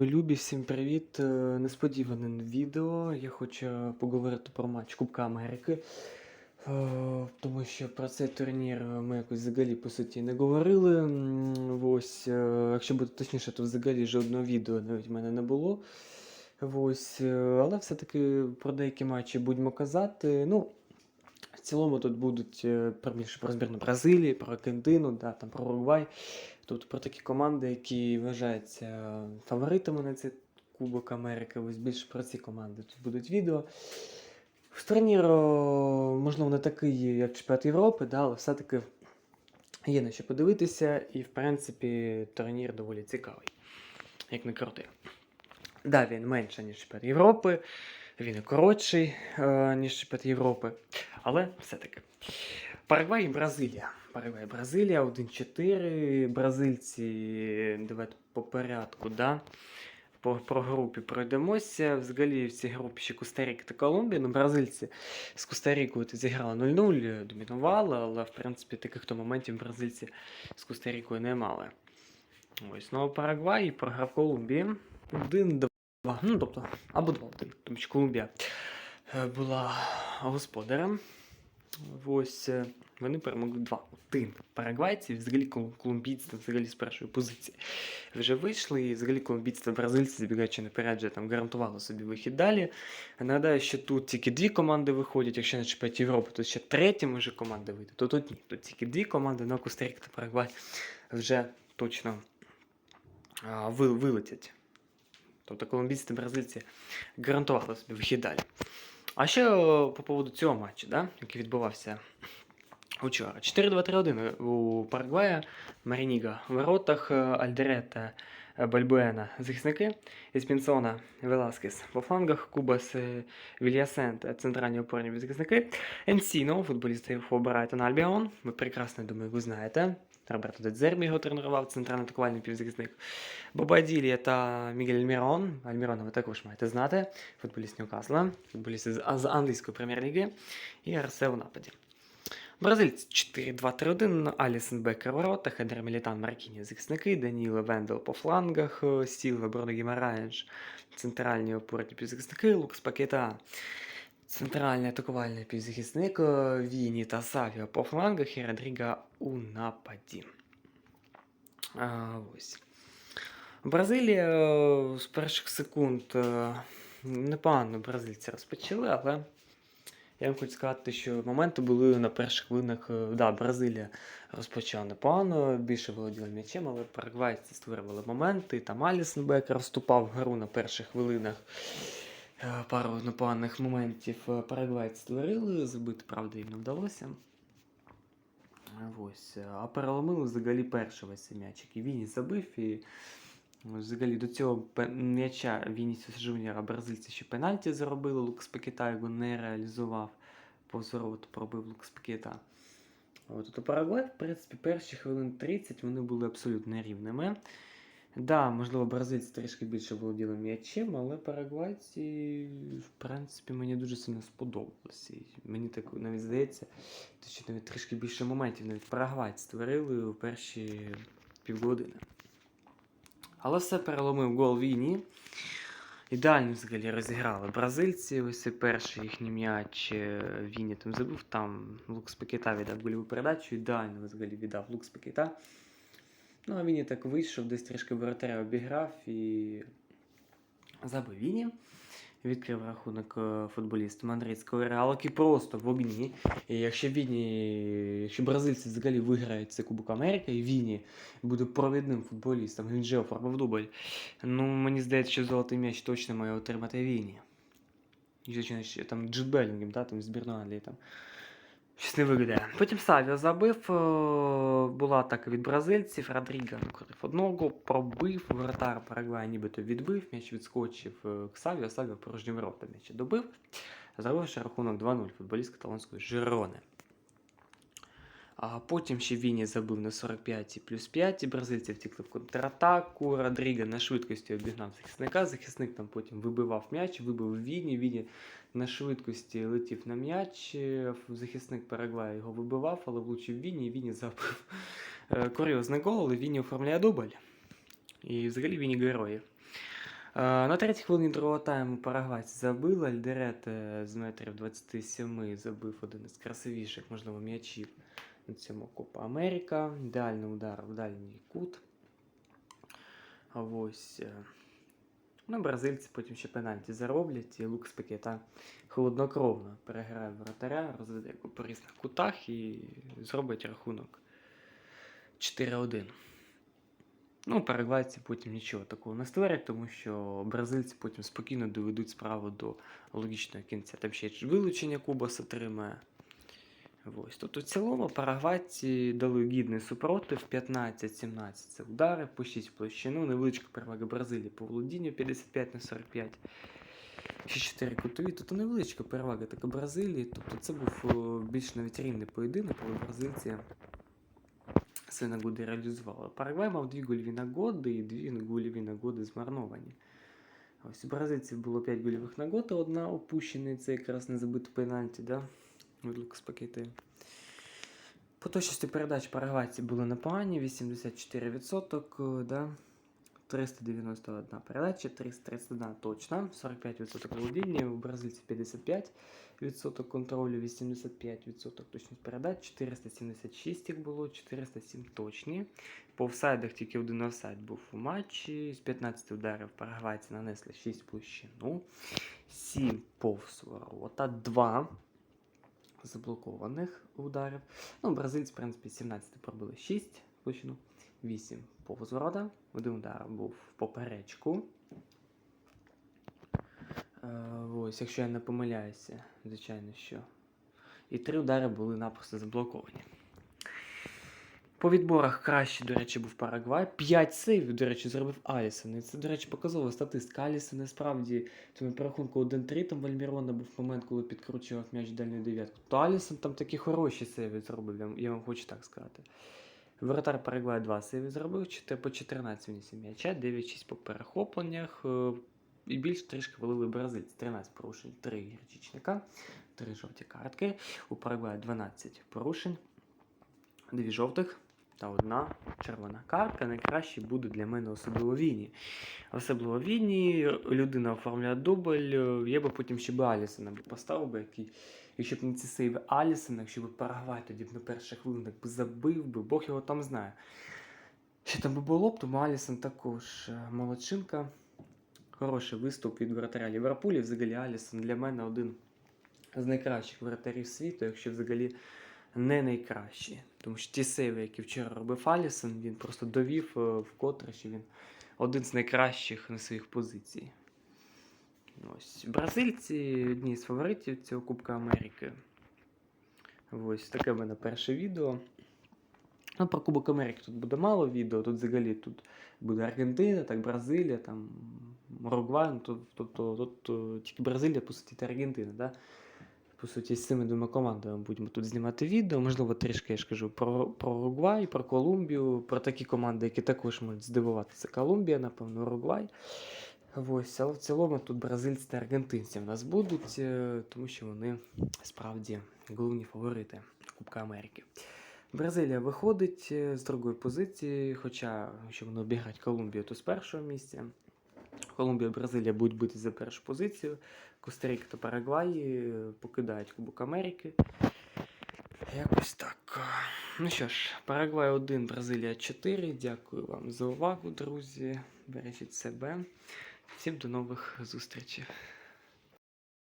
Любі, всім привіт! Е, Несподіване відео. Я хочу поговорити про матч Кубка Америки. Е, Тому що про цей турнір ми якось взагалі по суті не говорили. Ось, е, якщо бути точніше, то взагалі жодного відео навіть в мене не було. Ось, але все-таки про деякі матчі будемо казати. Ну, цілому тут будуть е, про більше про збірну Бразилії, про Аргентину, да, там, про Уругвай. Тобто про такі команди, які вважаються фаворитами на цей Кубок Америки. Ось більше про ці команди тут будуть відео. Турнір, можливо, не такий, як Чемпіонат Європи, да, але все-таки є на що подивитися, і, в принципі, турнір доволі цікавий, як не крутий. Да, він менше, ніж Чемпіонат Європи, він і коротший, е, ніж Чемпіонат Європи, але все-таки. Парагвай і Бразилія. Парагвай і Бразилія 1-4. Бразильці, давайте по порядку, да? По, про групі пройдемося. Взагалі в цій групі ще Коста-Ріка та Колумбія. Ну, бразильці з Коста-Рікою зіграли 0-0, домінували, але в принципі таких то моментів бразильці з Коста-Рікою не мали. Ось, а Парагвай програв Колумбії. 1-2. Ну, тобто, або 2-1, тому що Колумбія була господарем. Ось е, вони перемогли 2-1. Парагвайці, взагалі колумбійці взагалі з першої позиції вже вийшли, і взагалі колумбійці та бразильці, забігаючи наперед, там гарантували собі вихід далі. Нагадаю, що тут тільки дві команди виходять, якщо на чемпіонаті Європи, то ще третя може команда вийти, то тут ні. Тут тільки дві команди, на Коста-Ріка та Парагвай вже точно а, ви, вилетять. Тобто колумбійці та бразильці гарантували собі вихід далі. А ще по поводу цього матчу, да, який відбувався учора. 4-2-3-1 у Парагвая, Марініга в воротах, е, Альдерета, е, Бальбуена захисники, Еспінсона, Веласкес по флангах, Кубас, е, Вільясент, е, центральні опорні захисники, Енсіно, футболіст ФО Брайтон Альбіон, ви прекрасно, думаю, його знаєте. Роберто Дедзербі його тренував, центральний атакувальний півзахисник. Бобаділія та Мігель Альмірон. Альмірона ви також маєте знати. Футболіст Ньюкасла, футболіст з, англійської прем'єр-ліги і Арсе в нападі. Бразильці 4-2-3-1, Алісон Бекер в воротах, Едер Мілітан Маркіні захисники, Даніло Вендел по флангах, Сілва, Бруно Гімараєш, центральні опорні півзахисники, Лукас Пакета, центральний атакувальний півзахисник, е, Віні та Савіо по флангах і Родріга у нападі. А, ось. Бразилія е, з перших секунд е, непогано бразильці розпочали, але я вам хочу сказати, що моменти були на перших хвилинах. Да, Бразилія розпочала непогано, більше володіла м'ячем, але парагвайці створювали моменти. Там Алісон Бекер вступав в гру на перших хвилинах. Е, Пару непоганих моментів е, парагвайці створили, забити, правда, їм не вдалося. Е, Ось. А переломили взагалі перший весь м'ячик. І Віні забив, і взагалі до цього м'яча Вінісіуса Жуніора бразильці ще пенальті заробили, Лукас Пакета його не реалізував. Повз ворот пробив Лукас Пакета. От, то Парагвай, в принципі, перші хвилин 30 вони були абсолютно рівними. Да, можливо, бразильці трішки більше володіли м'ячем, але парагвайці, в принципі, мені дуже сильно сподобалося. Мені так навіть здається, що навіть трішки більше моментів навіть парагвайці створили у перші півгодини. Але все переломив гол Віні. Ідеально взагалі розіграли бразильці. Ось цей перший їхній м'яч е, Віні там забув. Там Лукс Пакета віддав гольову передачу. Ідеально взагалі віддав Лукс Пакета. Ну, а Віні так вийшов, десь трішки воротаря обіграв і забив Віні. Відкрив рахунок е, футболіст мадридського реалу, який просто в огні. І якщо Віні, якщо бразильці взагалі виграють цей Кубок Америки, і Віні буде провідним футболістом, він вже оформив дубль, ну мені здається, що золотий м'яч точно має отримати Віні. Там Джуд Белінгем, да, там збірної Англії там. Щось не. Потім Савіо забив, е, була атака від бразильців, Родріга накрив одного, пробив, вратар Парагвая нібито відбив, м'яч відскочив е, к Савіо, Савіо порожнім ворота м'яч добив, зробивши рахунок 2-0 футболіст каталонської Жирони. А потім ще Віні забив на 45 плюс 5, і бразильці втікли в контратаку. Родріга на швидкості обігнав захисника. Захисник там потім вибивав м'яч, вибив Віні. Віні на швидкості летів на м'яч. Захисник Парагвая його вибивав, але влучив Віні, і Віні забив Е, курйозний гол, але Віні оформляє дубль. І взагалі Віні герої. Е, На третій хвилині другого тайму парагвайці забили. Альдерет е, з метрів 27 забив один із красивіших, можливо, м'ячів на цьому Копа Америка. Ідеальний удар в дальній кут. Ось. е, Ну, бразильці потім ще пенальті зароблять, і Лукас Пакета холоднокровно переграє воротаря, розведе по різних кутах і зробить рахунок 4-1. Ну, парагвайці потім нічого такого не створять, тому що бразильці потім спокійно доведуть справу до логічного кінця. Там ще вилучення Кубас отримає. Ось. Тобто, в цілому парагвайці дали гідний супротив 15-17 це удари, по 6 в площину, невеличка перевага Бразилії по володінню 55 на 45. Ще 4 кутові, тобто невеличка перевага така Бразилії. Тобто це був більш навіть рівний поєдинок, коли бразильці все нагоди реалізували. Парагвай мав дві гольові нагоди і дві гольові нагоди змарновані. Ось у бразильців було 5 гольових нагод, одна опущена, і це якраз не забито пенальті, да? Від Лукас Пакети. По точності передач парагвайці були непогані, 84%, е, да? 391 передача, 331 точна, 45% володіння, у бразильців 55% контролю, 85% точність передач, 476 їх було, 407 точні. По офсайдах тільки один офсайд був у матчі. З 15 ударів парагвайці нанесли 6 в площину, 7 повз ворота, 2 заблокованих ударів. Ну, бразильці, в принципі, 17 пробили 6 в площину, 8 повз ворота, один удар був в поперечку. Е, ось, якщо я не помиляюся, звичайно, що. І три удари були напросто заблоковані. По відборах краще, до речі, був Парагвай. 5 сейвів, до речі, зробив Алісон. І це, до речі, показова статистика. Алісон насправді тому по рахунку 1-3 там в Альмірона був момент, коли підкручував м'яч дальню дев'ятку. То Алісон там такі хороші сейви зробив, я, вам хочу так сказати. Воротар Парагваю 2 сейви зробив, 4, по 14 вніс м'яча, 9-6 по перехопленнях. е, І більш трішки валили бразильці. 13 порушень, 3 гірчичника, 3 жовті картки. У Парагваю 12 порушень, 2 жовтих та одна червона картка. Найкраще буде для мене особливо Віні. Особливо Віні, людина оформляє дубль. е, Я би потім ще би Алісона поставив би, який, якщо б не ці сейви Алісона, якщо б Парагвай тоді б на перших хвилинах би забив би, Бог його там знає. Що там би було б, тому Алісон також е, молодчинка. Хороший виступ від воротаря Ліверпулі. Взагалі Алісон для мене один з найкращих воротарів світу, якщо взагалі не найкращі. Тому що ті сейви, які вчора робив Алісон, він просто довів е, вкотре, що він один з найкращих на своїх позицій. Ось. Бразильці одні з фаворитів цього Кубка Америки. Ось таке в мене перше відео. Ну, про Кубок Америки тут буде мало відео. Тут взагалі тут буде Аргентина, так Бразилія, там Уругвай. Ну, тут, тобто тут, е, тільки Бразилія, по суті, та Аргентина. Да? По суті, з цими двома командами будемо тут знімати відео. Можливо, трішки я ж кажу про, про Уругвай, про Колумбію, про такі команди, які також можуть здивувати. Це Колумбія, напевно, Уругвай. Ось, але в цілому тут бразильці та аргентинці в нас будуть, е, тому що вони справді головні фаворити Кубка Америки. Бразилія виходить е, з другої позиції, хоча, якщо вони обіграють Колумбію, то з першого місця. Колумбія Бразилія будуть бити за першу позицію. Коста-Ріка та Парагвай е, покидають Кубок Америки. Якось так. Ну що ж, Парагвай 1, Бразилія 4. Дякую вам за увагу, друзі. Бережіть себе. Всім до нових зустрічей.